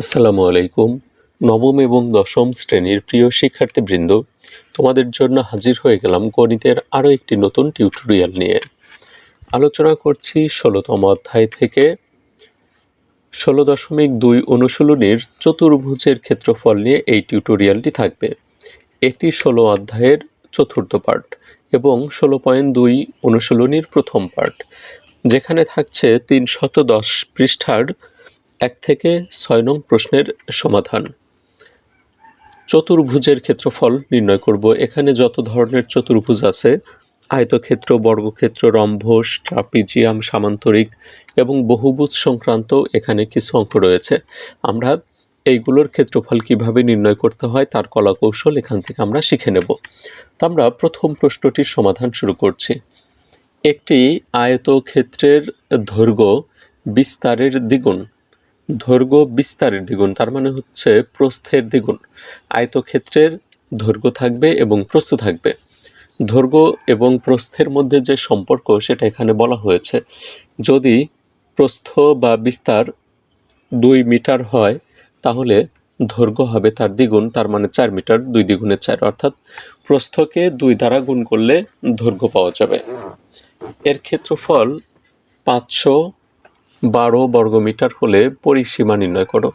আসসালামু আলাইকুম। নবম এবং দশম শ্রেণির প্রিয় শিক্ষার্থীবৃন্দ, তোমাদের জন্য হাজির হয়ে গেলাম গণিতের আরও একটি নতুন টিউটোরিয়াল নিয়ে। আলোচনা করছি ষোলোতম অধ্যায় থেকে ষোলো দশমিক দুই অনুশীলনীর চতুর্ভুজের ক্ষেত্রফল নিয়ে এই টিউটোরিয়ালটি থাকবে। এটি ষোলো অধ্যায়ের চতুর্থ পার্ট এবং ষোলো পয়েন্ট দুই অনুশীলনীর প্রথম পার্ট যেখানে থাকছে তিনশত দশ পৃষ্ঠার এক থেকে ছয় নং প্রশ্নের সমাধান। চতুর্ভুজের ক্ষেত্রফল নির্ণয় করব। এখানে যত ধরনের চতুর্ভুজ আছে, আয়তক্ষেত্র, বর্গক্ষেত্র, রম্ভস, ট্রাপিজিয়াম, সামান্তরিক এবং বহুভুজ সংক্রান্ত এখানে কিছু অঙ্ক রয়েছে। আমরা এইগুলোর ক্ষেত্রফল কীভাবে নির্ণয় করতে হয়, তার কলাকৌশল এখান থেকে আমরা শিখে নেব। তো আমরা প্রথম প্রশ্নটির সমাধান শুরু করছি। একটি আয়তক্ষেত্রের দৈর্ঘ্য বিস্তারের দ্বিগুণ। দৈর্ঘ্য বিস্তারের দ্বিগুণ, তার মানে হচ্ছে প্রস্থের দ্বিগুণ। আয়তক্ষেত্রের দৈর্ঘ্য থাকবে এবং প্রস্থ থাকবে। দৈর্ঘ্য এবং প্রস্থের মধ্যে যে সম্পর্ক, সেটা এখানে বলা হয়েছে। যদি প্রস্থ বা বিস্তার দুই মিটার হয়, তাহলে দৈর্ঘ্য হবে তার দ্বিগুণ, তার মানে চার মিটার, দুই দ্বিগুণে চার। অর্থাৎ প্রস্থকে দুই দ্বারা গুণ করলে দৈর্ঘ্য পাওয়া যাবে। এর ক্ষেত্রফল পাঁচশো বারো বর্গমিটার হলে পরিসীমা নির্ণয় করো।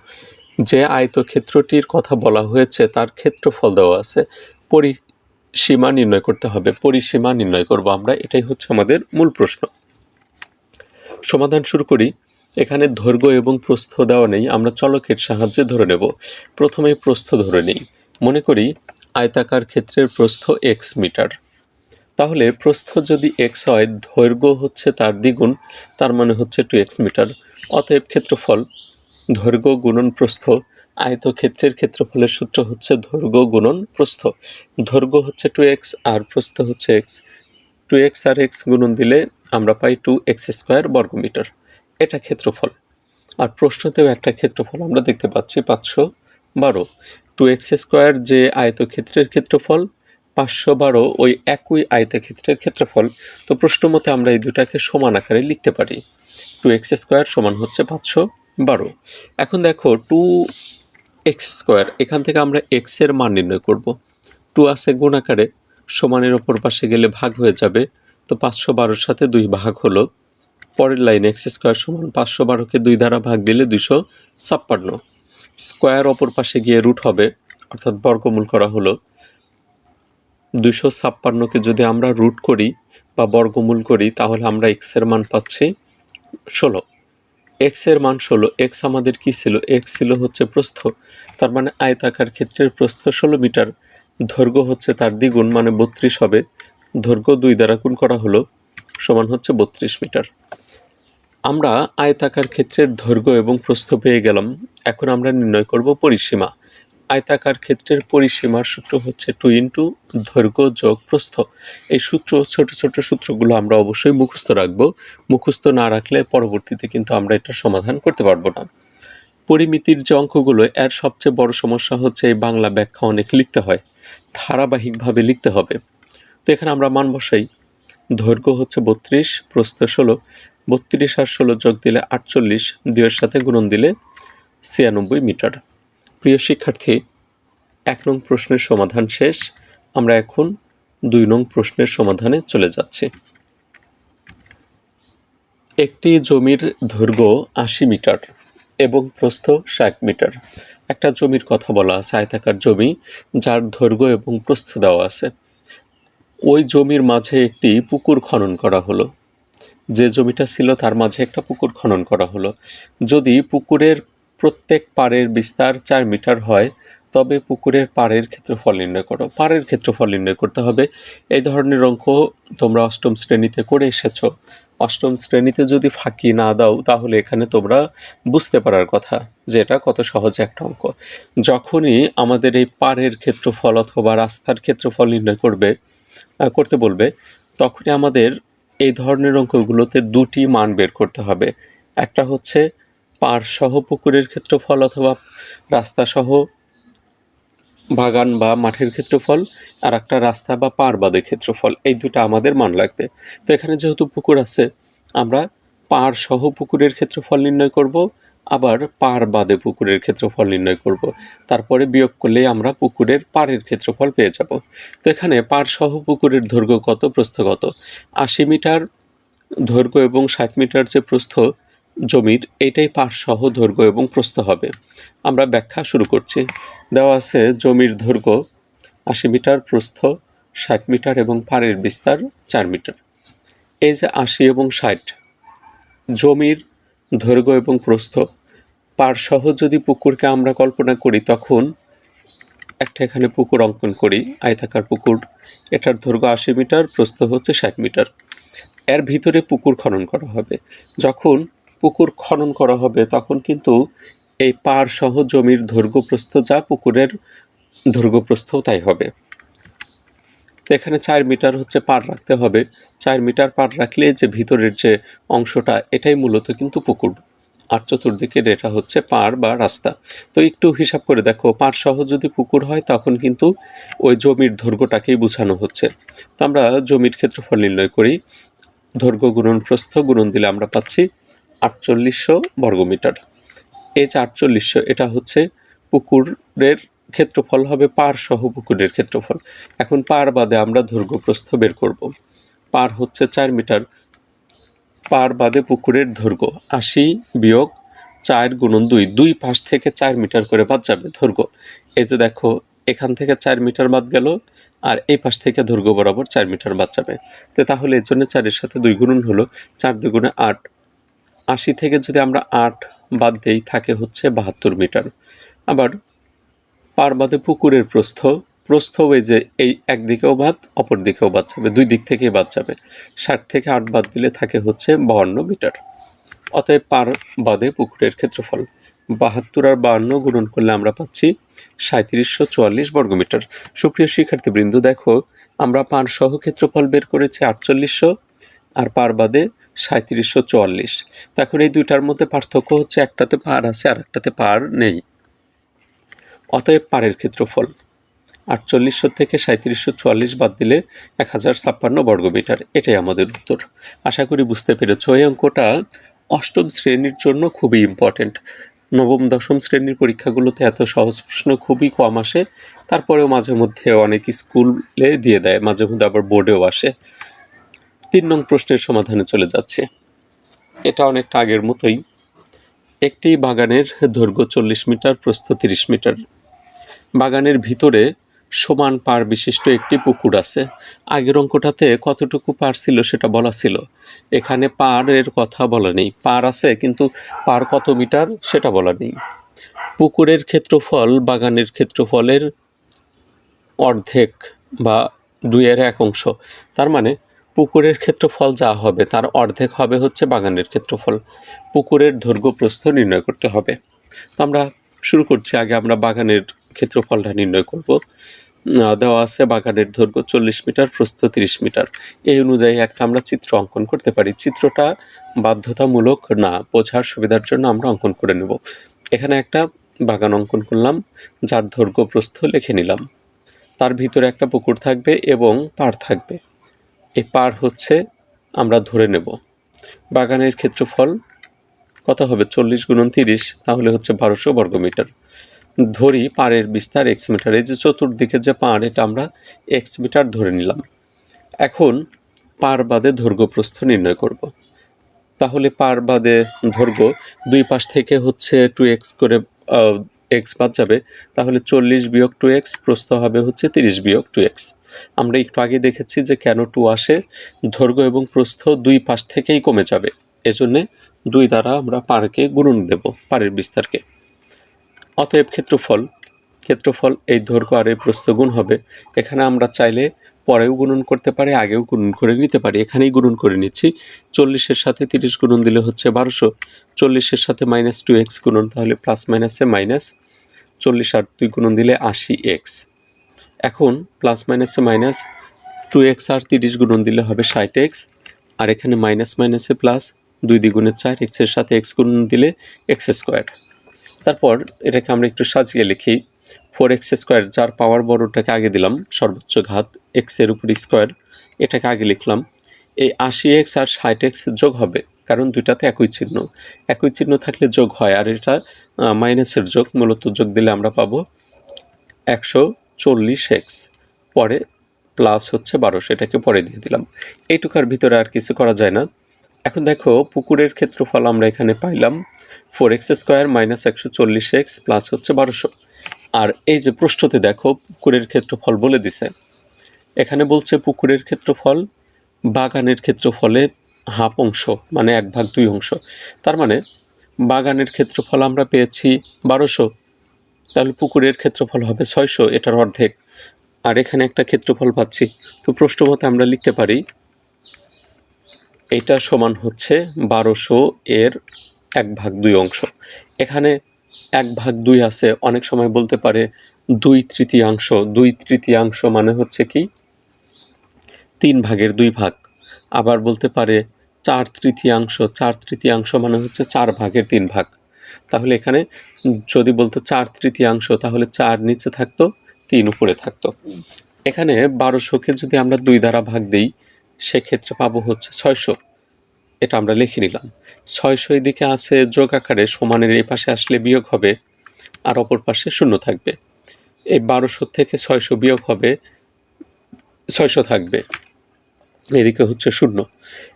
যে আয়তক্ষেত্রটির কথা বলা হয়েছে, তার ক্ষেত্রফল দেওয়া আছে। পরিসীমা নির্ণয় করতে হবে, পরিসীমা নির্ণয় করব আমরা, এটাই হচ্ছে আমাদের মূল প্রশ্ন। সমাধান শুরু করি। এখানে দৈর্ঘ্য এবং প্রস্থ দেওয়া নেই, আমরা চলকের সাহায্যে ধরে নেব। প্রথমে প্রস্থ ধরে নিই। মনে করি আয়তাকার ক্ষেত্রের প্রস্থ এক্স মিটার। তাহলে প্রস্থ যদি এক্স হয়, দৈর্ঘ্য হচ্ছে তার দ্বিগুণ, তার মানে হচ্ছে টু এক্স মিটার। অতএব ক্ষেত্রফল দৈর্ঘ্য গুণন প্রস্থ, আয়তক্ষেত্রের ক্ষেত্রফলের সূত্র হচ্ছে দৈর্ঘ্য গুণন প্রস্থ। দৈর্ঘ্য হচ্ছে টু এক্স আর প্রস্থ হচ্ছে এক্স টু এক্স আর এক্স গুণন দিলে আমরা পাই টু এক্স স্কোয়ার বর্গমিটার। এটা ক্ষেত্রফল। আর প্রশ্নতেও একটা ক্ষেত্রফল আমরা দেখতে পাচ্ছি, পাঁচশো বারো। টু এক্স স্কোয়ার যে আয়তক্ষেত্রের ক্ষেত্রফল পাঁচশো বারো ওই একই আয়তক্ষেত্রের ক্ষেত্রফল। তো প্রশ্ন মতে আমরা এই দুটাকে সমান আকারে লিখতে পারি। টু এক্স স্কোয়ার সমান হচ্ছে পাঁচশো বারো। এখন দেখো টু এক্স স্কোয়ার, এখান থেকে আমরা এক্সের মান নির্ণয় করব। টু আছে গুণ আকারে, সমানের ওপর পাশে গেলে ভাগ হয়ে যাবে। তো পাঁচশো বারোর সাথে দুই ভাগ হলো। পরের লাইনে এক্স স্কোয়ার সমান পাঁচশো বারোকে দুই দ্বারা ভাগ দিলে দুইশো ছাপ্পান্ন। স্কোয়ার অপর পাশে গিয়ে রুট হবে, অর্থাৎ বর্গমূল করা হলো। দুশো ছাপ্পান্নকে যদি আমরা রুট করি বা বর্গমূল করি, তাহলে আমরা এক্সের মান পাচ্ছি ষোলো। এক্সের মান ষোলো এক্স আমাদের কি ছিল? এক্স ছিল হচ্ছে প্রস্থ। তার মানে আয়তাকার ক্ষেত্রের প্রস্থ ষোলো মিটার। দৈর্ঘ্য হচ্ছে তার দ্বিগুণ মানে বত্রিশ হবে। দৈর্ঘ্য দুই দ্বারা গুণ করা হলো সমান হচ্ছে বত্রিশ মিটার। আমরা আয়তাকার ক্ষেত্রের দৈর্ঘ্য এবং প্রস্থ পেয়ে গেলাম। এখন আমরা নির্ণয় করব পরিসীমা। আয়তাকার ক্ষেত্রের পরিসীমার সূত্র হচ্ছে টু ইন্টু দৈর্ঘ্য যোগ প্রস্থ। এই সূত্র, ছোট ছোট সূত্রগুলো আমরা অবশ্যই মুখস্থ রাখব। মুখস্থ না রাখলে পরবর্তীতে কিন্তু আমরা এটা সমাধান করতে পারব না। পরিমিতির যে অঙ্কগুলো, এর সবচেয়ে বড় সমস্যা হচ্ছে এই বাংলা ব্যাখ্যা অনেক লিখতে হয়। ধারাবাহিকভাবে লিখতে হবে। তো এখানে আমরা মান বসাই। দৈর্ঘ্য হচ্ছে বত্রিশ, প্রস্থ ষোলো। বত্রিশ আর ষোলো যোগ দিলে আটচল্লিশ, দুইয়ের সাথে গুণন দিলে ছিয়ানব্বই মিটার। প্রিয় শিক্ষার্থী, এক নং প্রশ্নের সমাধান শেষ। আমরা এখন দুই নং প্রশ্নের সমাধানে চলে যাচ্ছি। একটি জমির দৈর্ঘ্য আশি মিটার এবং প্রস্থ ষাট মিটার। একটা জমির কথা বলা আছে আয়তাকার জমি, যার দৈর্ঘ্য এবং প্রস্থ দেওয়া আছে। ওই জমির মাঝে একটি পুকুর খনন করা হলো। যে জমিটা ছিল, তার মাঝে একটা পুকুর খনন করা হলো। যদি পুকুরের প্রত্যেক পাড়ের বিস্তার চার মিটার হয়, তবে পুকুরের পাড়ের ক্ষেত্রফল নির্ণয় করো। পাড়ের ক্ষেত্রফল নির্ণয় করতে হবে। এই ধরনের অঙ্ক তোমরা অষ্টম শ্রেণীতে করে এসেছ। অষ্টম শ্রেণীতে যদি ফাঁকি না দাও, তাহলে এখানে তোমরা বুঝতে পারার কথা যে এটা কত সহজ একটা অঙ্ক। যখনই আমাদের এই পাড়ের ক্ষেত্রফল অথবা রাস্তার ক্ষেত্রফল নির্ণয় করবে করতে বলবে, তখনই আমাদের এই ধরনের অঙ্কগুলোতে দুটি মান বের করতে হবে। একটা হচ্ছে পাড় সহ পুকুরের ক্ষেত্রফল অথবা রাস্তা সহ বাগান বা মাঠের ক্ষেত্রফল, আর একটা রাস্তা বা পাড় বাদে ক্ষেত্রফল, এই দুটো আমাদের মান লাগবে। তো এখানে যেহেতু পুকুর আছে, আমরা পাড় সহ পুকুরের ক্ষেত্রফল নির্ণয় করব, আবার পাড় বাদে পুকুরের ক্ষেত্রফল নির্ণয় করব। তারপরে বিয়োগ করলেই আমরা পুকুরের পাড়ের ক্ষেত্রফল পেয়ে যাব। তো এখানে পার সহ পুকুরের দৈর্ঘ্য কত, প্রস্থ কত? আশি মিটার দৈর্ঘ্য এবং ষাট মিটার যে প্রস্থ জমির এটাই পার সহ দৈর্ঘ্য এবং প্রস্থ হবে। আমরা ব্যাখ্যা শুরু করছি। দেওয়া আছে জমির দৈর্ঘ্য আশি মিটার, প্রস্থ ষাট মিটার এবং পাড়ের বিস্তার চার মিটার। এই যে আশি এবং ষাট, জমির দৈর্ঘ্য এবং প্রস্থ পার সহ যদি পুকুরকে আমরা কল্পনা করি, তখন একটা এখানে পুকুর অঙ্কন করি, আয়তাকার পুকুর, এটার দৈর্ঘ্য আশি মিটার, প্রস্থ হচ্ছে ষাট মিটার। এর ভিতরে পুকুর খনন করা হবে। যখন পুকুর খনন করা হবে, তখন কিন্তু এই পার সহ জমির দৈর্ঘ্য প্রস্থ যা পুকুরের দৈর্ঘ্য প্রস্থ তাই হবে। এখানে চার মিটার হচ্ছে পার রাখতে হবে। চার মিটার পার রাখলে যে ভিতরের যে অংশটা, এটাই মূলত কিন্তু পুকুর। আর চতুর্দিকের এটা হচ্ছে পার বা রাস্তা। তো একটু হিসাব করে দেখো পার সহ যদি পুকুর হয়, তখন কিন্তু ওই জমির দৈর্ঘ্যটাকেই বোঝানো হচ্ছে। তো আমরা জমির ক্ষেত্রফল নির্ণয় করি। দৈর্ঘ্য গুণন প্রস্থ গুণন দিলে আমরা পাচ্ছি আটচল্লিশশো বর্গমিটার। এই যে আটচল্লিশশো, এটা হচ্ছে পুকুরের ক্ষেত্রফল হবে পার সহ পুকুরের ক্ষেত্রফল। এখন পার বাদে আমরা দৈর্ঘ্য প্রস্থ বের করব। পার হচ্ছে চার মিটার। পার বাদে পুকুরের দৈর্ঘ্য আশি বিয়োগ চার গুণন দুই। দুই পাশ থেকে চার মিটার করে বাদ যাবে দৈর্ঘ্য। এই যে দেখো, এখান থেকে চার মিটার বাদ গেল আর এই পাশ থেকে দৈর্ঘ্য বরাবর চার মিটার বাদ যাবে। তো তাহলে এর জন্য চারের সাথে দুই গুণন হলো চার দুগুণে আট। আশি থেকে যদি আমরা আট বাদ দেই, থাকে হচ্ছে বাহাত্তর মিটার। আবার পার বাদে পুকুরের প্রস্থ প্রস্থ ওই যে এই একদিকেও বাদ, অপর দিকেও বাদ যাবে, দুই দিক থেকেই বাদ যাবে। ষাট থেকে আট বাদ দিলে থাকে হচ্ছে বাহান্ন মিটার। অতএব পার বাদে পুকুরের ক্ষেত্রফল, বাহাত্তর আর বাহান্ন গুণন করলে আমরা পাচ্ছি সাঁত্রিশশো চুয়াল্লিশ বর্গমিটার সুপ্রিয় শিক্ষার্থীবৃন্দ, দেখো, আমরা পার সহ ক্ষেত্রফল বের করেছি আটচল্লিশশো, আর পার বাদে সাঁত্রিশশো চুয়াল্লিশ। তখন এই দুইটার মধ্যে পার্থক্য হচ্ছে একটাতে পার আছে আর একটাতে পার নেই। অতএব পারের ক্ষেত্রফল, আটচল্লিশশো থেকে সাঁত্রিশশো চুয়াল্লিশ বাদ দিলে এক হাজার ছাপ্পান্ন বর্গমিটার। এটাই আমাদের উত্তর। আশা করি বুঝতে পেরেছ। এই অঙ্কটা অষ্টম শ্রেণির জন্য খুবই ইম্পর্ট্যান্ট নবম, দশম শ্রেণির পরীক্ষাগুলোতে এত সহজ প্রশ্ন খুবই কম আসে। তারপরেও মাঝে মধ্যে অনেক স্কুলে দিয়ে দেয়। মাঝে মধ্যে আবার বোর্ডেও আসে। তিন নং প্রশ্নের সমাধানে চলে যাচ্ছে। এটা অনেকটা আগের মতোই। একটি বাগানের দৈর্ঘ্য চল্লিশ মিটার, প্রস্থ তিরিশ মিটার। বাগানের ভিতরে সমান পার বিশিষ্ট একটি পুকুর আছে। আগের অঙ্কটাতে কতটুকু পার ছিল সেটা বলা ছিল। এখানে পারের কথা বলা নেই। পার আছে, কিন্তু পার কত মিটার সেটা বলা নেই। পুকুরের ক্ষেত্রফল বাগানের ক্ষেত্রফলের অর্ধেক বা দুইয়ের এক অংশ। তার মানে পুকুরের ক্ষেত্রফল যা হবে তার অর্ধেক হবে হচ্ছে বাগানের ক্ষেত্রফল। পুকুরের দৈর্ঘ্য প্রস্থ নির্ণয় করতে হবে। তো আমরা শুরু করছি। আগে আমরা বাগানের ক্ষেত্রফলটা নির্ণয় করব। দেওয়া আছে বাগানের দৈর্ঘ্য চল্লিশ মিটার, প্রস্থ তিরিশ মিটার। এই অনুযায়ী একটা আমরা চিত্র অঙ্কন করতে পারি। চিত্রটা বাধ্যতামূলক না, বোঝার সুবিধার জন্য আমরা অঙ্কন করে নেব। এখানে একটা বাগান অঙ্কন করলাম, যার দৈর্ঘ্য প্রস্থ লিখে নিলাম। তার ভিতরে একটা পুকুর থাকবে এবং পাড় থাকবে। এই পার হচ্ছে আমরা ধরে নেব। বাগানের ক্ষেত্রফল কত হবে? চল্লিশ গুণন তিরিশ, তাহলে হচ্ছে বারোশো বর্গমিটার। ধরি পাড়ের বিস্তার এক্স মিটার এই যে চতুর্দিকে যে পাড়, এটা আমরা এক্স মিটার ধরে নিলাম। এখন পার বাদে দৈর্ঘ্য প্রস্থ নির্ণয় করব। তাহলে পার বাদে দৈর্ঘ্য দুই পাশ থেকে হচ্ছে টু এক্স করে এক্স বাদ যাবে, তাহলে চল্লিশ বিয়োগ টু এক্স প্রস্থ হবে হচ্ছে তিরিশ বিয়োগ টু এক্স। আমরা একটু আগে দেখেছি যে কেন টু আসে, দৈর্ঘ্য এবং প্রস্থ দুই পাশ থেকেই কমে যাবে। এজন্যে দুই দ্বারা আমরা পারকে গুণন দেব, পারের বিস্তারকে। অতএব ক্ষেত্রফল ক্ষেত্রফল এই দৈর্ঘ্য আর এই প্রস্থ গুণ হবে। এখানে আমরা চাইলে পরেও গুণন করতে পারে, আগেও গুণন করে নিতে পারি। এখানেই গুণন করে নিচ্ছি। চল্লিশের সাথে তিরিশ গুণন দিলে হচ্ছে বারোশো। চল্লিশের সাথে মাইনাস টু এক্স গুণন, তাহলে প্লাস মাইনাসে মাইনাস চল্লিশ আর দুই গুণন দিলে আশি এক্স এখন প্লাস মাইনাসে মাইনাস টু এক্স আর তিরিশ গুণন দিলে হবে ষাট এক্স আর এখানে মাইনাস মাইনাসে প্লাস দুই দ্বিগুণে চার এক্সের সাথে এক্স গুণন দিলে এক্স স্কোয়ার তারপর এটাকে আমরা একটু সাজিয়ে লিখি। ফোর এক্স স্কোয়ার, যার পাওয়ার বড়টাকে আগে দিলাম, সর্বোচ্চ ঘাত এক্সের উপর স্কোয়ার, এটাকে আগে লিখলাম। এই আশি এক্স আর ষাট এক্স যোগ হবে, কারণ দুইটাতে একই চিহ্ন। একই চিহ্ন থাকলে যোগ হয়, আর এটা মাইনাসের যোগ, মূলত যোগ দিলে আমরা পাবো একশো চল্লিশ এক্স। পরে প্লাস হচ্ছে বারো, সেটাকে পরে দিয়ে দিলাম। এইটুকার ভিতরে আর কিছু করা যায় না। এখন দেখো, পুকুরের ক্ষেত্রফল আমরা এখানে পাইলাম, ফোর এক্স স্কোয়ার মাইনাস একশো চল্লিশ এক্স প্লাস হচ্ছে বারোশো। আর এই যে পৃষ্ঠতে দেখো, পুকুরের ক্ষেত্রফল বলে দিছে। এখানে বলছে পুকুরের ক্ষেত্রফল, বাগানের ক্ষেত্রফলের হাফ অংশ মানে এক ভাগ দুই অংশ। তার মানে বাগানের ক্ষেত্রফল আমরা পেয়েছি বারোশো, তাহলে পুকুরের ক্ষেত্রফল হবে ছয়শো এটার অর্ধেক। আর এখানে একটা ক্ষেত্রফল পাচ্ছি। তো প্রশ্ন মতে আমরা লিখতে পারি, এটা সমান হচ্ছে বারোশো এর এক ভাগ দুই অংশ। এখানে এক ভাগ দুই আছে, অনেক সময় বলতে পারে দুই তৃতীয়াংশ। দুই তৃতীয়াংশ মানে হচ্ছে কি? তিন ভাগের দুই ভাগ। আবার বলতে পারে চার তৃতীয়াংশ। চার তৃতীয়াংশ মানে হচ্ছে চার ভাগের তিন ভাগ। তাহলে এখানে যদি বলতো চার তৃতীয়াংশ, তাহলে চার নিচে থাকতো, তিন উপরে থাকতো। এখানে বারোশোকে যদি আমরা দুই দ্বারা ভাগ দিই, সেক্ষেত্রে পাবো হচ্ছে ছয়শো। এটা আমরা লিখে নিলাম। ছয়শো এদিকে আছে যোগ আকারে সমানের এই পাশে আসলে বিয়োগ হবে আর অপর পাশে শূন্য থাকবে। এই বারোশো থেকে ছয়শো বিয়োগ হবে ছয়শো থাকবে। এদিকে হচ্ছে শূন্য।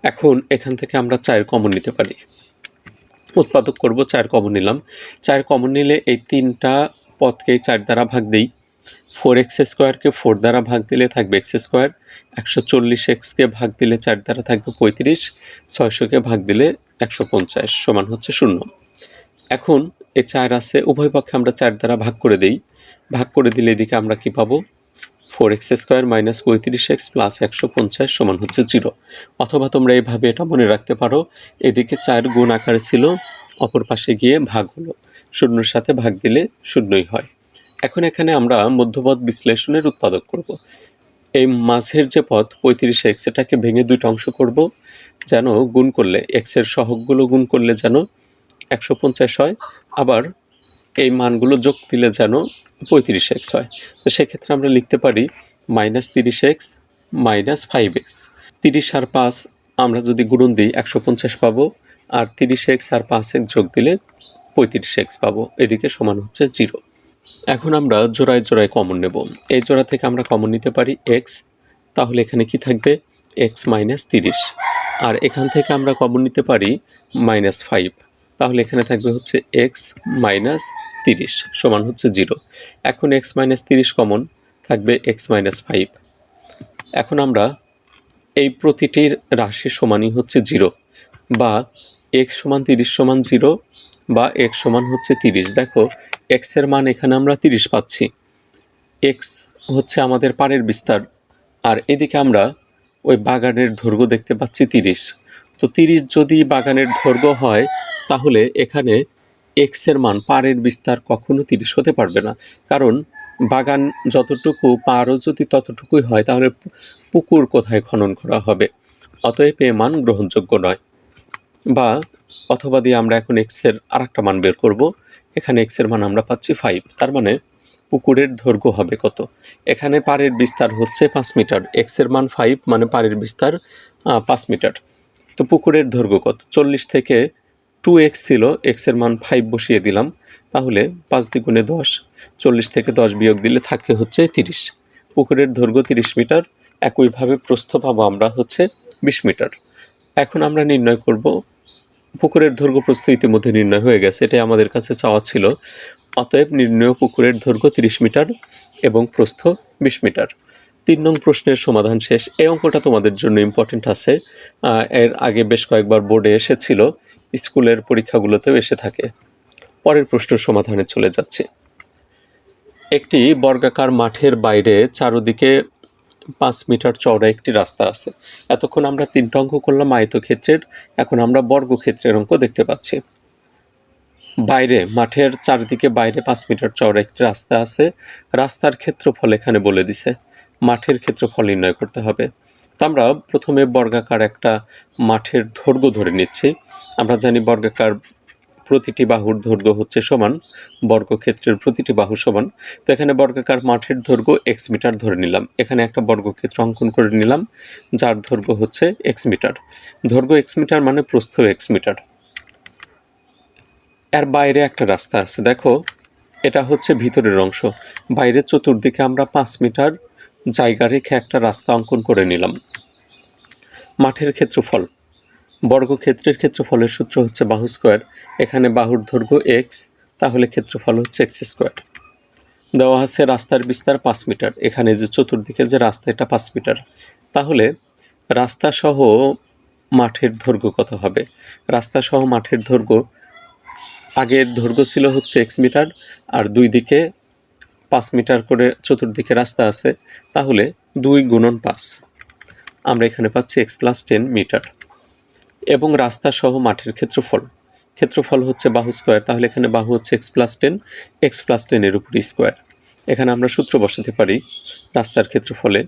এখন এখান থেকে আমরা চায়ের কমন নিতে পারি। উৎপাদক করব চায়ের কমন নিলাম। চায়ের কমন নিলে এই তিনটা পদকেই চার দ্বারা ভাগ দিই। ফোর এক্স স্কোয়ারকে ফোর দ্বারা ভাগ দিলে থাকবে এক্স স্কোয়ার একশো চল্লিশ এক্সকে ভাগ দিলে চার দ্বারা থাকবে পঁয়ত্রিশ ছয়শোকে ভাগ দিলে একশো পঞ্চাশ, সমান হচ্ছে শূন্য। এখন এ চার আছে, উভয় পক্ষে আমরা চার দ্বারা ভাগ করে দেই। ভাগ করে দিলে এদিকে আমরা কি পাবো? ফোর এক্স স্কোয়ার মাইনাস পঁয়ত্রিশ এক্স প্লাস একশো পঞ্চাশ সমান হচ্ছে জিরো অথবা তোমরা এইভাবে এটা মনে রাখতে পারো, এদিকে চার গুণ আকারে ছিল, অপর পাশে গিয়ে ভাগ হলো। শূন্যর সাথে ভাগ দিলে শূন্যই হয়। এখন এখানে আমরা মধ্যপদ বিশ্লেষণের উৎপাদক করব। এই মাঝের যে পথ পঁয়ত্রিশ এক্স এটাকে ভেঙে দুইটা অংশ করব, যেন গুণ করলে এক্সের সহগগুলো গুণ করলে যেন একশো পঞ্চাশ হয়, আবার এই মানগুলো যোগ দিলে যেন পঁয়ত্রিশ এক্স হয়। তো সেক্ষেত্রে আমরা লিখতে পারি মাইনাস তিরিশ এক্স মাইনাস ফাইভ এক্স তিরিশ আর পাঁচ আমরা যদি গুণন দিই, একশো পঞ্চাশ পাবো, আর তিরিশ এক্স আর পাঁচ এক্স যোগ দিলে পঁয়ত্রিশ এক্স পাবো। এদিকে সমান হচ্ছে জিরো। এখন আমরা জোড়ায় জোড়ায় কমন নেব। এই জোড়া থেকে আমরা কমন নিতে পারি এক্স তাহলে এখানে কি থাকবে? এক্স মাইনাস তিরিশ। আর এখান থেকে আমরা কমন নিতে পারি মাইনাস ফাইভ তাহলে এখানে থাকবে হচ্ছে এক্স মাইনাস তিরিশ সমান হচ্ছে জিরো এখন এক্স মাইনাস তিরিশ কমন থাকবে এক্স মাইনাস ফাইভ এখন আমরা এই প্রতিটির রাশি সমানই হচ্ছে জিরো বা এক্স সমান তিরিশ সমান জিরো বা এক্স সমান হচ্ছে তিরিশ। দেখো এক্সের মান এখানে আমরা তিরিশ পাচ্ছি। এক্স হচ্ছে আমাদের পাড়ের বিস্তার, আর এদিকে আমরা ওই বাগানের দৈর্ঘ্য দেখতে পাচ্ছি তিরিশ। তো তিরিশ যদি বাগানের দৈর্ঘ্য হয়, তাহলে এখানে এক্সের মান, পাড়ের বিস্তার কখনো তিরিশ হতে পারবে না। কারণ বাগান যতটুকু পারও যদি ততটুকুই হয়, তাহলে পুকুর কোথায় খনন করা হবে? অতএব এ মান গ্রহণযোগ্য নয়। বা অথবা দিয়ে আমরা এখন এক্সের আর একটা মান বের করব। এখানে এক্সের মান আমরা পাচ্ছি ফাইভ তার মানে পুকুরের দৈর্ঘ্য হবে কত? এখানে পাড়ের বিস্তার হচ্ছে পাঁচ মিটার এক্সের মান ফাইভ মানে পাড়ের বিস্তার পাঁচ মিটার। তো পুকুরের দৈর্ঘ্য কত? চল্লিশ থেকে টু এক্স ছিল এক্সের মান ফাইভ বসিয়ে দিলাম, তাহলে পাঁচ দ্বিগুণে দশ, চল্লিশ থেকে দশ বিয়োগ দিলে থাকে হচ্ছে তিরিশ। পুকুরের দৈর্ঘ্য তিরিশ মিটার, একইভাবে প্রস্থ পাবো আমরা হচ্ছে বিশ মিটার। এখন আমরা নির্ণয় করব। পুকুরের দৈর্ঘ্য প্রস্থ ইতিমধ্যে নির্ণয় হয়ে গেছে, এটাই আমাদের কাছে চাওয়া ছিল। অতএব নির্ণয় পুকুরের দৈর্ঘ্য তিরিশ মিটার এবং প্রস্থ বিশ মিটার। তিন নং প্রশ্নের সমাধান শেষ। এই অঙ্কটা তোমাদের জন্য ইম্পর্টেন্ট আছে। এর আগে বেশ কয়েকবার বোর্ডে এসেছিল, স্কুলের পরীক্ষাগুলোতেও এসে থাকে। পরের প্রশ্নের সমাধানে চলে যাচ্ছে। একটি বর্গাকার মাঠের বাইরে চারদিকে পাঁচ মিটার চওড়া একটি রাস্তা আছে। এতক্ষণ আমরা তিনটা অঙ্ক করলাম আয়তক্ষেত্রের, এখন আমরা বর্গক্ষেত্রের অঙ্ক দেখতে পাচ্ছি। বাইরে, মাঠের চারিদিকে বাইরে পাঁচ মিটার চওড়া একটি রাস্তা আছে। রাস্তার ক্ষেত্রফল এখানে বলে দিছে। মাঠের ক্ষেত্রফল নির্ণয় করতে হবে। তো আমরা প্রথমে বর্গাকার একটা মাঠের দৈর্ঘ্য ধরে নিচ্ছি। আমরা জানি বর্গাকার প্রতিটি বাহুর দৈর্ঘ্য হচ্ছে সমান, বর্গক্ষেত্রের প্রতিটি বাহু সমান। তো এখানে বর্গাকার মাঠের দৈর্ঘ্য এক্স মিটার ধরে নিলাম। এখানে একটা বর্গক্ষেত্র অঙ্কন করে নিলাম, যার দৈর্ঘ্য হচ্ছে এক্স মিটার দৈর্ঘ্য এক্স মিটার মানে প্রস্থ এক্স মিটার এর বাইরে একটা রাস্তা আছে, দেখো। এটা হচ্ছে ভিতরের অংশ। বাইরের চতুর্দিকে আমরা পাঁচ মিটার জায়গা রেখে একটা রাস্তা অঙ্কন করে নিলাম। মাঠের ক্ষেত্রফল। বর্গক্ষেত্রের ক্ষেত্রফলের সূত্র হচ্ছে বাহু স্কোয়ার। এখানে বাহুর দৈর্ঘ্য এক্স তাহলে ক্ষেত্রফল হচ্ছে এক্স স্কোয়ার। দেওয়া আছে রাস্তার বিস্তার পাঁচ মিটার। এখানে যে চতুর্দিকে যে রাস্তা, এটা পাঁচ মিটার। তাহলে রাস্তা সহ মাঠের দৈর্ঘ্য কত হবে? রাস্তা সহ মাঠের দৈর্ঘ্য, আগের দৈর্ঘ্য ছিল হচ্ছে এক্স মিটার, আর দুই দিকে পাঁচ মিটার করে চতুর্দিকে রাস্তা আছে, তাহলে দুই গুণন পাঁচ। আমরা এখানে পাচ্ছি এক্স প্লাস টেন মিটার। এবং রাস্তা সহ মাঠের ক্ষেত্রফল। ক্ষেত্রফল হচ্ছে বাহু স্কোয়ার, তাহলে এখানে বাহু হচ্ছে X plus ten X plus টেনের উপর স্কোয়ার। এখানে আমরা সূত্র বসাতে পারি, রাস্তার ক্ষেত্রফলে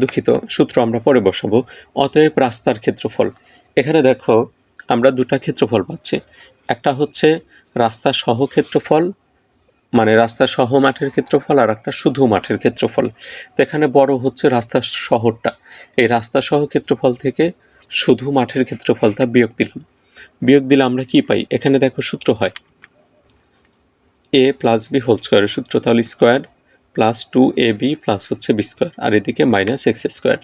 দুঃখিত, সূত্র আমরা পরে বসাবো। অতএব রাস্তার ক্ষেত্রফল। এখানে দেখো, আমরা দুটা ক্ষেত্রফল পাচ্ছি। একটা হচ্ছে রাস্তা সহ ক্ষেত্রফল মানে রাস্তা সহ মাঠের ক্ষেত্রফল, আর একটা শুধু মাঠের ক্ষেত্রফল। তো এখানে বড় হচ্ছে রাস্তা শহরটা এই রাস্তা সহ ক্ষেত্রফল থেকে শুধু মাঠের ক্ষেত্রফলটা বিয়োগ দিলাম। বিয়োগ দিলে আমরা কি পাই? এখানে দেখো সূত্র হয়। এ প্লাস বি হোল স্কোয়ারের সূত্র তাহলে square plus two A B plus হচ্ছে বি স্কোয়ার আর এদিকে মাইনাস এক্স স্কোয়ার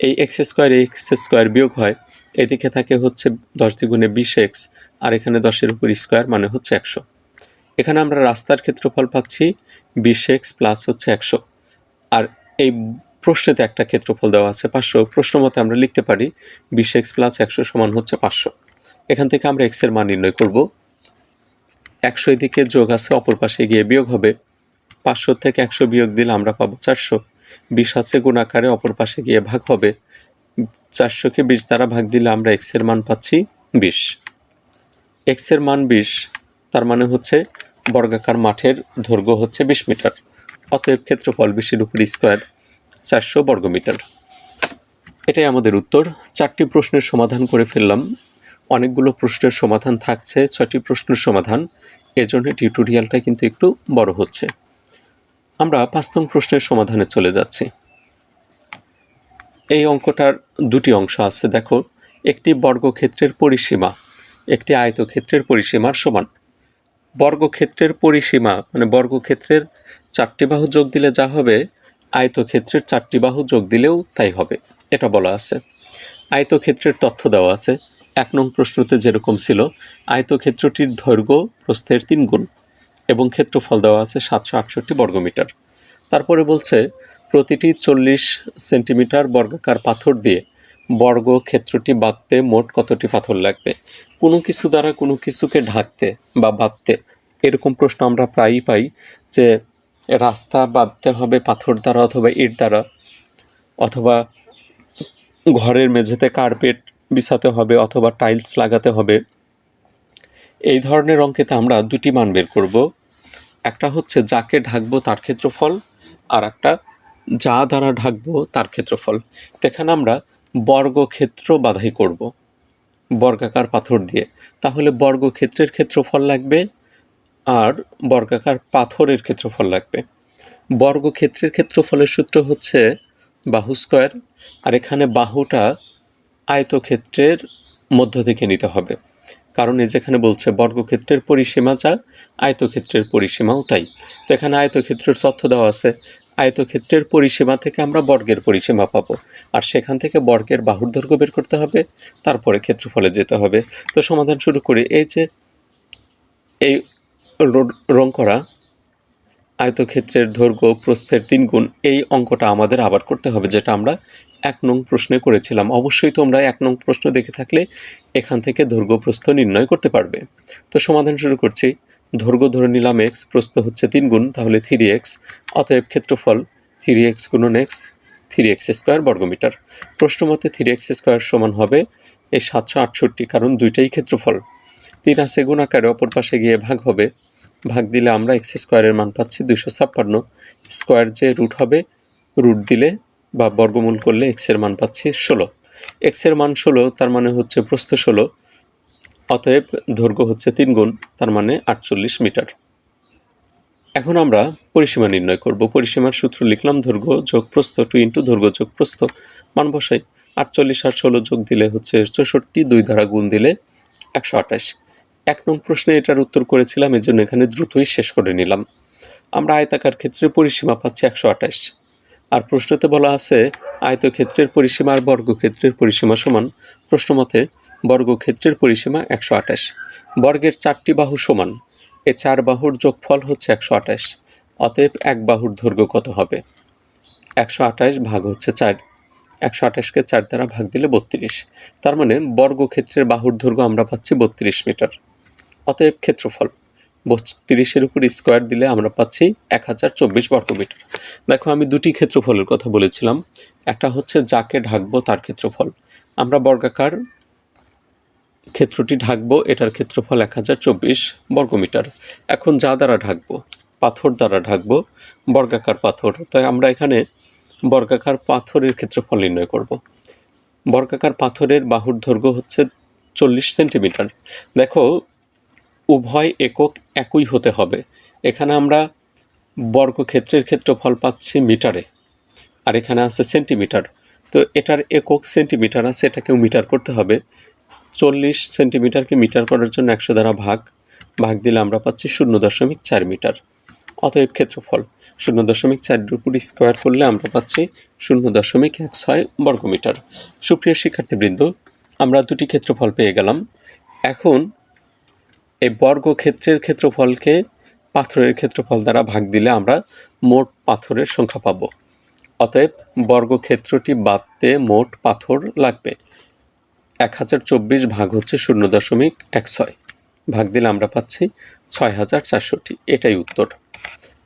এই এক্স স্কোয়ার এক্স স্কোয়ার বিয়োগ হয়, এদিকে থাকে হচ্ছে দশ দ্বিগুণে বিশ এক্স আর এখানে দশের উপর স্কোয়ার মানে হচ্ছে একশো। এখানে আমরা রাস্তার ক্ষেত্রফল পাচ্ছি বিশ এক্স প্লাস হচ্ছে একশো। আর এই প্রশ্নেতে একটা ক্ষেত্রফল দেওয়া আছে, পাঁচশো প্রশ্ন মতে আমরা লিখতে পারি বিশ এক্স প্লাস একশো সমান হচ্ছে পাঁচশো। এখান থেকে আমরা এক্সের মান নির্ণয় করব। একশো এদিকে যোগ আছে, অপর পাশে গিয়ে বিয়োগ হবে। পাঁচশো থেকে একশো বিয়োগ দিলে আমরা পাবো চারশো। বিশ আছে গুণাকারে, অপর পাশে গিয়ে ভাগ হবে। চারশোকে বিশ দ্বারা ভাগ দিলে আমরা এক্সের মান পাচ্ছি বিশ। এক্সের মান বিশ, তার মানে হচ্ছে বর্গাকার মাঠের দৈর্ঘ্য হচ্ছে বিশ মিটার। অতএব ক্ষেত্রফল বিশের উপর স্কোয়ার চারশো বর্গমিটার। এটাই আমাদের উত্তর। চারটি প্রশ্নের সমাধান করে ফেললাম। অনেকগুলো প্রশ্নের সমাধান থাকছে, ছয়টি প্রশ্নের সমাধান। এজন্য টিউটোরিয়ালটা কিন্তু একটু বড় হচ্ছে। আমরা পাঁচ নং প্রশ্নের সমাধানে চলে যাচ্ছি। এই অঙ্কটার দুটি অংশ আছে, দেখো। একটি বর্গক্ষেত্রের পরিসীমা, একটি আয়তক্ষেত্রের পরিসীমার সমান। বর্গক্ষেত্রের পরিসীমা মানে বর্গক্ষেত্রের চারটি বাহু যোগ দিলে যা হবে? আয়তক্ষেত্রের চারটি বাহু যোগ দিলেও তাই হবে। এটা বলা আছে। আয়তক্ষেত্রের তথ্য দেওয়া আছে। এক নং প্রশ্নতে যেরকম ছিল, আয়তক্ষেত্রটির দৈর্ঘ্য প্রস্থের তিন গুণ এবং ক্ষেত্রফল দেওয়া আছে সাতশো আটষট্টি বর্গমিটার তারপরে বলছে, প্রতিটি চল্লিশ সেন্টিমিটার বর্গাকার পাথর দিয়ে বর্গ ক্ষেত্রটি বাঁধতে মোট কতটি পাথর লাগবে? কোনো কিছু দ্বারা কোনো কিছুকে ঢাকতে বা বাঁধতে এরকম প্রশ্ন আমরা প্রায়ই পাই যে রাস্তা বাঁধতে হবে, পাথর দ্বারা অথবা ইট দ্বারা, অথবা ঘরের মেঝেতে কার্পেট বিছাতে হবে অথবা টাইলস লাগাতে হবে। এই ধরনের অঙ্কেতে আমরা দুটি মান বের করব। একটা হচ্ছে যাকে ঢাকবো তার ক্ষেত্রফল, আর একটা যা দ্বারা ঢাকবো তার ক্ষেত্রফল। এখানে আমরা বর্গক্ষেত্র বাধাই করব, বর্গাকার পাথর দিয়ে। তাহলে বর্গক্ষেত্রের ক্ষেত্রফল লাগবে আর বর্গাকার পাথরের ক্ষেত্রফল লাগবে। বর্গক্ষেত্রের ক্ষেত্রফলের সূত্র হচ্ছে বাহু স্কোয়ার, আর এখানে বাহুটা আয়তক্ষেত্রের মধ্য থেকে নিতে হবে। কারণ এই যেখানে বলছে বর্গক্ষেত্রের পরিসীমা যা আয়তক্ষেত্রের পরিসীমাও তাই। তো এখানে আয়তক্ষেত্রের তথ্য দেওয়া আছে, আয়তক্ষেত্রের পরিসীমা থেকে আমরা বর্গের পরিসীমা পাবো। আর সেখান থেকে বর্গের বাহুর দৈর্ঘ্য বের করতে হবে, তারপরে ক্ষেত্রফলে যেতে হবে। তো সমাধান শুরু করি, এই যে এই রো- রং করা আয়তক্ষেত্রের দৈর্ঘ্য প্রস্থের তিন গুণ, এই অঙ্কটা আমাদের আবার করতে হবে, যেটা আমরা এক নং প্রশ্নে করেছিলাম। অবশ্যই তোমরা এক নং প্রশ্ন দেখে থাকলে এখান থেকে দৈর্ঘ্য প্রস্থ নির্ণয় করতে পারবে। তো সমাধান শুরু করছি। দৈর্ঘ্য ধরে নিলাম এক্স প্রস্থ হচ্ছে তিন গুণ, তাহলে থ্রি এক্স অতএব ক্ষেত্রফল থ্রি এক্স গুণন এক্স থ্রি এক্স স্কোয়ার বর্গমিটার। প্রশ্ন মতে থ্রি এক্স স্কোয়ার সমান হবে এই সাতশো আটষট্টি, কারণ দুইটাই ক্ষেত্রফল। তিন আছে গুণ আকারে অপর পাশে গিয়ে ভাগ হবে। ভাগ দিলে আমরা এক্স স্কোয়ারের মান পাচ্ছি দুশো ছাপ্পান্ন। স্কোয়ার যে রুট হবে, রুট দিলে বা বর্গমূল করলে এক্সের মান পাচ্ছি ষোলো। এক্সের মান ষোলো, তার মানে হচ্ছে প্রস্থ ষোলো। অতএব দৈর্ঘ্য হচ্ছে তিন গুণ, তার মানে আটচল্লিশ মিটার। এখন আমরা পরিসীমা নির্ণয় করব। পরিসীমার সূত্র লিখলাম দৈর্ঘ্য যোগ প্রস্থ, টু ইন্টু দৈর্ঘ্য যোগ প্রস্থ, মান বসাই। আটচল্লিশ আর ষোলো যোগ দিলে হচ্ছে চৌষট্টি, দুই ধারা গুণ দিলে একশো আঠাশ। এক নং প্রশ্নে এটার উত্তর করেছিলাম এই জন্য এখানে দ্রুতই শেষ করে নিলাম। আমরা আয়তাকার ক্ষেত্রে পরিসীমা পাচ্ছি একশো আঠাশ। আর প্রশ্নতে বলা আছে, আয়তক্ষেত্রের পরিসীমা আর বর্গক্ষেত্রের পরিসীমা সমান। প্রশ্নমতে, বর্গক্ষেত্রের পরিসীমা একশো আঠাশ। বর্গের চারটি বাহু সমান। এ চার বাহুর যোগফল হচ্ছে একশো আঠাশ। অতএব এক বাহুর দৈর্ঘ্য কত হবে? একশো আঠাশ ভাগ হচ্ছে চার। একশো আঠাশকে চার দ্বারা ভাগ দিলে বত্রিশ। তার মানে বর্গক্ষেত্রের বাহুর দৈর্ঘ্য আমরা পাচ্ছি বত্রিশ মিটার। অতএব ক্ষেত্রফল। বত্রিশের উপর স্কোয়ার দিলে আমরা পাচ্ছি এক হাজার চব্বিশ বর্গমিটার দেখো, আমি দুটি ক্ষেত্রফলের কথা বলেছিলাম। একটা হচ্ছে যাকে ঢাকবো তার ক্ষেত্রফল। আমরা বর্গাকার ক্ষেত্রটি ঢাকবো, এটার ক্ষেত্রফল এক হাজার চব্বিশ বর্গমিটার এখন যা দ্বারা ঢাকবো, পাথর দ্বারা ঢাকবো, বর্গাকার পাথর। তাই আমরা এখানে বর্গাকার পাথরের ক্ষেত্রফল নির্ণয় করব। বর্গাকার পাথরের বাহুর দৈর্ঘ্য হচ্ছে চল্লিশ সেন্টিমিটার। দেখো উভয় একক একই হতে হবে। এখানে আমরা বর্গক্ষেত্রের ক্ষেত্রফল পাচ্ছি মিটারে, আর এখানে আছে সেন্টিমিটার। তো এটার একক সেন্টিমিটার আছে, এটাকেও মিটার করতে হবে। চল্লিশ সেন্টিমিটারকে মিটার করার জন্য একশো দ্বারা ভাগ ভাগ দিলে আমরা পাচ্ছি শূন্য দশমিক চার মিটার। অতএব ক্ষেত্রফল শূন্য দশমিক চারের উপর স্কোয়ার করলে আমরা পাচ্ছি শূন্য দশমিক এক ছয় বর্গমিটার। সুপ্রিয় শিক্ষার্থীবৃন্দ, আমরা দুটি ক্ষেত্রফল পেয়ে গেলাম। এখন এই বর্গক্ষেত্রের ক্ষেত্রফলকে পাথরের ক্ষেত্রফল দ্বারা ভাগ দিলে আমরা মোট পাথরের সংখ্যা পাব। অতএব বর্গক্ষেত্রটি বাদতে মোট পাথর লাগবে। এক হাজার চব্বিশ ভাগ হচ্ছে শূন্য দশমিক এক ছয়। ভাগ দিলে আমরা পাচ্ছি ছয় হাজার চারশোটি। এটাই উত্তর।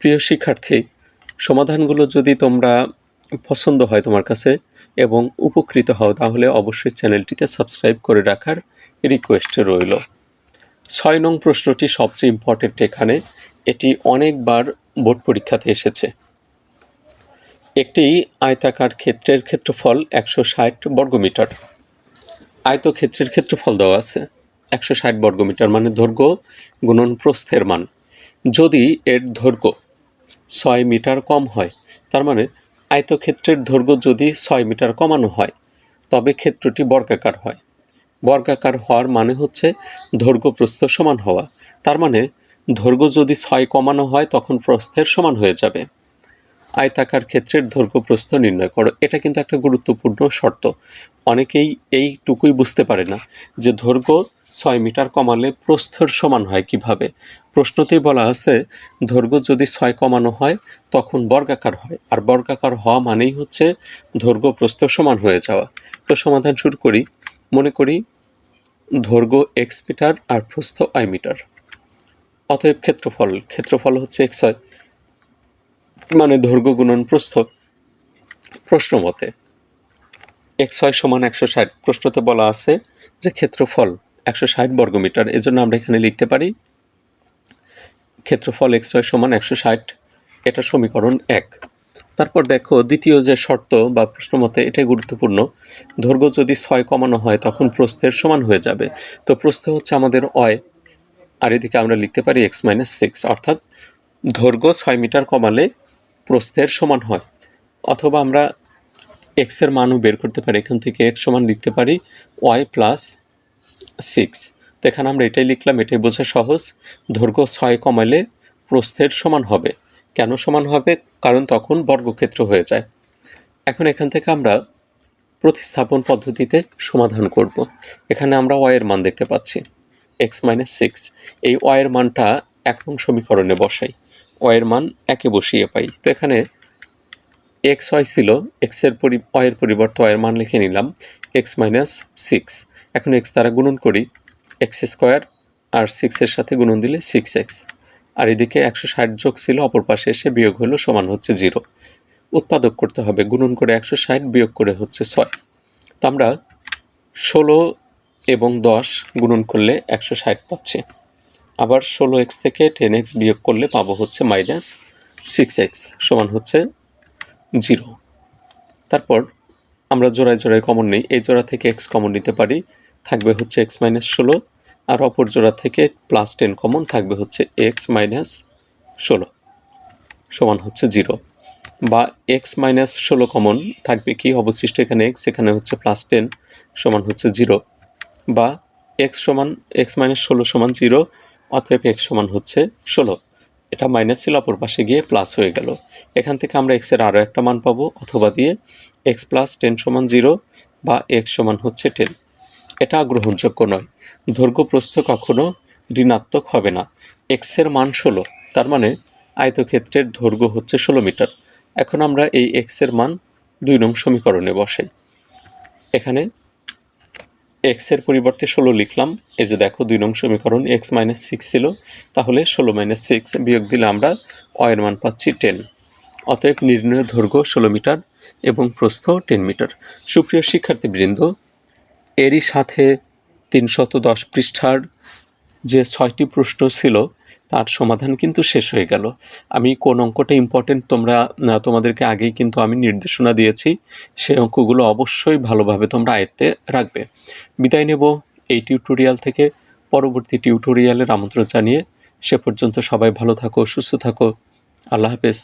প্রিয় শিক্ষার্থী, সমাধানগুলো যদি তোমরা পছন্দ হয় তোমার কাছে এবং উপকৃত হও, তাহলে অবশ্যই চ্যানেলটিতে সাবস্ক্রাইব করে রাখার রিকোয়েস্ট রইল। ছয় নং প্রশ্নটি সবচেয়ে ইম্পর্টেন্ট এখানে। এটি অনেকবার বোর্ড পরীক্ষাতে এসেছে। একটি আয়তাকার ক্ষেত্রের ক্ষেত্রফল একশো ষাট বর্গমিটার। আয়তক্ষেত্রের ক্ষেত্রফল দেওয়া আছে একশো ষাট বর্গমিটার মানে দৈর্ঘ্য গুণন প্রস্থের মান। যদি এর দৈর্ঘ্য ছয় মিটার কম হয়, তার মানে আয়তক্ষেত্রের দৈর্ঘ্য যদি ছয় মিটার কমানো হয়, তবে ক্ষেত্রটি বর্গাকার হয়। বর্গাকার হওয়ার মানে হচ্ছে দৈর্ঘ্য প্রস্থ সমান হওয়া। তার মানে দৈর্ঘ্য যদি ছয় কমানো হয়, তখন প্রস্থের সমান হয়ে যাবে। আয়তাকার ক্ষেত্রের দৈর্ঘ্য প্রস্থ নির্ণয় করো। এটা কিন্তু একটা গুরুত্বপূর্ণ শর্ত। অনেকেই এইটুকুই বুঝতে পারে না যে দৈর্ঘ্য ছয় মিটার কমালে প্রস্থর সমান হয় কীভাবে। প্রশ্নতেই বলা আছে দৈর্ঘ্য যদি ছয় কমানো হয়, তখন বর্গাকার হয়। আর বর্গাকার হওয়া মানেই হচ্ছে দৈর্ঘ্য প্রস্থ সমান হয়ে যাওয়া। তো সমাধান শুরু করি। মনে করি দৈর্ঘ্য এক্স মিটার আর প্রস্থ আই মিটার। অতএব ক্ষেত্রফল ক্ষেত্রফল হচ্ছে এক্স হয় মানে দৈর্ঘ্য গুণন প্রস্থ প্রশ্ন মতে। এক্স হয় সমান একশো ষাট। প্রশ্নতে বলা আছে যে ক্ষেত্রফল একশো ষাট বর্গমিটার এজন্য আমরা এখানে লিখতে পারি ক্ষেত্রফল এক্স হয় সমান একশো ষাট, এটা সমীকরণ এক। তারপর দেখো, দ্বিতীয় যে শর্ত বা প্রশ্ন মতে এটাই গুরুত্বপূর্ণ দৈর্ঘ্য যদি ছয় কমানো হয় তখন প্রস্থের সমান হয়ে যাবে। তো প্রস্থ হচ্ছে আমাদের অয়, আর এদিকে আমরা লিখতে পারি এক্স মাইনাস সিক্স অর্থাৎ দৈর্ঘ্য ছয় মিটার কমালে প্রস্থের সমান হয়। অথবা আমরা এক্সের মানও বের করতে পারি, এখান থেকে এক্স সমান লিখতে পারি ওয়াই প্লাস সিক্স তো এখানে আমরা এটাই লিখলাম, এটাই বোঝা সহজ দৈর্ঘ্য ছয় কমালে প্রস্থের সমান হবে। কেন সমান হবে? কারণ তখন বর্গক্ষেত্র হয়ে যায়। এখন এখান থেকে আমরা প্রতিস্থাপন পদ্ধতিতে সমাধান করব। এখানে আমরা ওয়ের মান দেখতে পাচ্ছি। এক্স মাইনাস সিক্স এই ওয়ের মানটা এক নং সমীকরণে বসাই। ওয়ের মান একে বসিয়ে পাই। তো এখানে এক্স ওয়াই ছিল। এক্সের পরি ওয়ের পরিবর্তে ওয়ের মান লিখে নিলাম। এক্স মাইনাস সিক্স এখন এক্স দ্বারা গুণন করি। এক্স স্কোয়ার আর সিক্সের সাথে গুণন দিলে সিক্স এক্স আর এদিকে একশো ষাট যোগ ছিল, অপর পাশে এসে বিয়োগ হলো সমান হচ্ছে জিরো। উৎপাদক করতে হবে, গুণন করে একশো ষাট বিয়োগ করে হচ্ছে ছয়। তো আমরা ষোলো এবং দশ গুণন করলে একশো ষাট পাচ্ছি। আবার ষোলো এক্স থেকে টেন এক্স বিয়োগ করলে পাবো হচ্ছে মাইনাস সিক্স এক্স সমান হচ্ছে জিরো। তারপর আমরা জোড়ায় জোড়ায় কমন নেই, এই জোড়া থেকে এক্স কমন নিতে পারি, থাকবে হচ্ছে এক্স মাইনাস ষোলো আর অপর জোড়া থেকে প্লাস টেন কমন থাকবে হচ্ছে এক্স মাইনাস ষোলো সমান হচ্ছে জিরো বা এক্স মাইনাস ষোলো কমন থাকবে কি? অবশিষ্ট এখানে এক্স এখানে হচ্ছে প্লাস টেন সমান হচ্ছে জিরো বা এক্স সমান এক্স মাইনাস ষোলো সমান জিরো অতএব এক্স সমান হচ্ছে ষোলো। এটা মাইনাস ছিল, অপর পাশে গিয়ে প্লাস হয়ে গেল। এখান থেকে আমরা এক্সের আরও একটা মান পাবো, অথবা দিয়ে এক্স প্লাস টেন সমান জিরো বা এক্স সমান হচ্ছে টেন এটা গ্রহণযোগ্য নয়। দৈর্ঘ্য প্রস্থ কখনো ঋণাত্মক হবে না। এক্সের মান ষোলো, তার মানে আয়তক্ষেত্রের দৈর্ঘ্য হচ্ছে ষোলো মিটার। এখন আমরা এই এক্সের মান দুই নং সমীকরণে বসাই। এখানে এক্সের পরিবর্তে ষোলো লিখলাম। এই যে দেখো, দুই নং সমীকরণ এক্স মাইনাস সিক্স ছিল, তাহলে ষোলো মাইনাস সিক্স বিয়োগ দিলে আমরা অয়ের মান পাচ্ছি টেন অতএব নির্ণয় দৈর্ঘ্য ষোলো মিটার এবং প্রস্থ টেন মিটার। সুপ্রিয় শিক্ষার্থীবৃন্দ, এরই সাথে তিনশত দশ পৃষ্ঠার যে ছয়টি প্রশ্ন ছিল, তার সমাধান কিন্তু শেষ হয়ে গেল। আমি কোন অঙ্কটা ইম্পর্টেন্ট তোমরা তোমাদেরকে আগেই কিন্তু আমি নির্দেশনা দিয়েছি সেই অঙ্কগুলো অবশ্যই ভালোভাবে তোমরা আয়ত্তে রাখবে। বিদায় নেব এই টিউটোরিয়াল থেকে। পরবর্তী টিউটোরিয়ালের আমন্ত্রণ জানিয়ে সে পর্যন্ত সবাই ভালো থাকো, সুস্থ থাকো। আল্লাহ হাফেজ।